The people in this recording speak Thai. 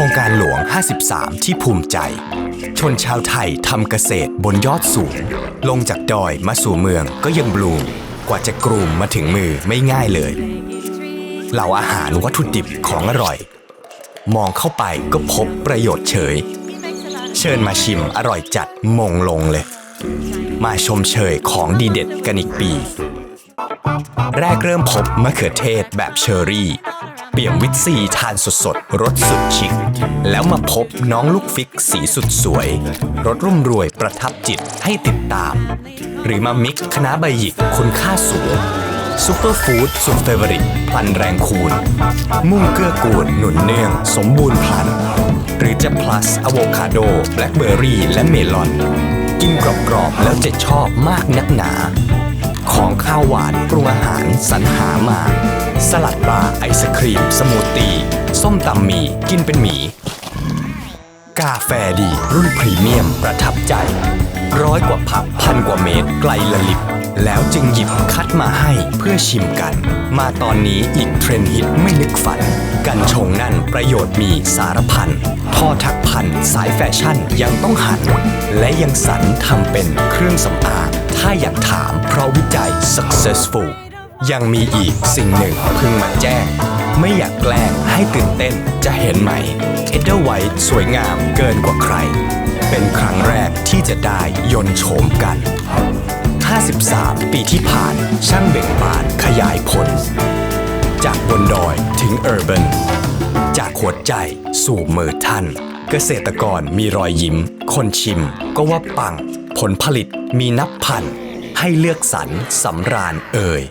ครงการหลวง 53 ที่ภูมิใจ ชนชาวไทยทำเกษตรบนยอดสูง ลงจากดอยมาสู่เมืองก็ยังบลูมกว่าจะกรูมมาถึงมือไม่ง่ายเลย เหล่าอาหารวัตถุดิบของอร่อย มองเข้าไปก็พบประโยชน์เฉย เชิญมาชิมอร่อยจัดมงลงเลย มาชมเชยของดีเด็ดกันอีกปี แรกเริ่มพบมะเขือเทศแบบเชอรี่ เปี่ยมวิตซีทานสดๆรสสุดชิค แล้วมาพบน้องลูกฟิกสีสุดสวยรสรุ่มรวยประทับจิตให้ติดตาม หรือมามิกคณะใบหยิกคุณค่าสูงซูเปอร์ฟู้ดสุดเฟเวอริตพลันแรงคูณ มุ่งเกื้อกูลหนุนเนื่อง สมบูรณ์พลัน หรือจะ plus อะโวคาโด แบล็คเบอร์รี่ และเมลอน กินกรอบๆแล้วจะชอบมากนักหนา ของข้าวหวานปรุงอาหารสรรหามา สลัดบาร์ไอศครีม สมูทตี ส้มตำหมีกินเป็นหมี กาแฟดีรุ่นพรีเมียมประทับใจ ร้อยกว่าพักพันกว่าเมตรไกลละลิบ แล้วจึงหยิบคัดมาให้เพื่อชิมกัน มาตอนนี้อีกเทรนด์ฮิตไม่นึกฝัน กันชงนั่นประโยชน์มีสารพันท่อทักพันสายแฟชั่นยังต้องหัน และยังสรรทำเป็นเครื่องสำอางถ้าอยากถาม ราะวิจัย successful ยังมีอีกสิ่งหนึ่งเพิ่งมาแจ้ง ไม่อยากแกล้งให้ตื่นเต้นจะเห็นไหม e d e r White สวยงามเกินกว่าใคร เป็นครั้งแรกที่จะได้ยนโฉมกัน 53 ปีที่ผ่านช่างเบ่งบานขยายผล จากบนดอยถึงเออร์เบนจากหัวใจสู่มือท่าน เกษตรกรมีรอยยิ้ม คนชิมก็ว่าปัง ผลผลิตมีนับพัน ให้เลือกสรรสำราญเอ่ย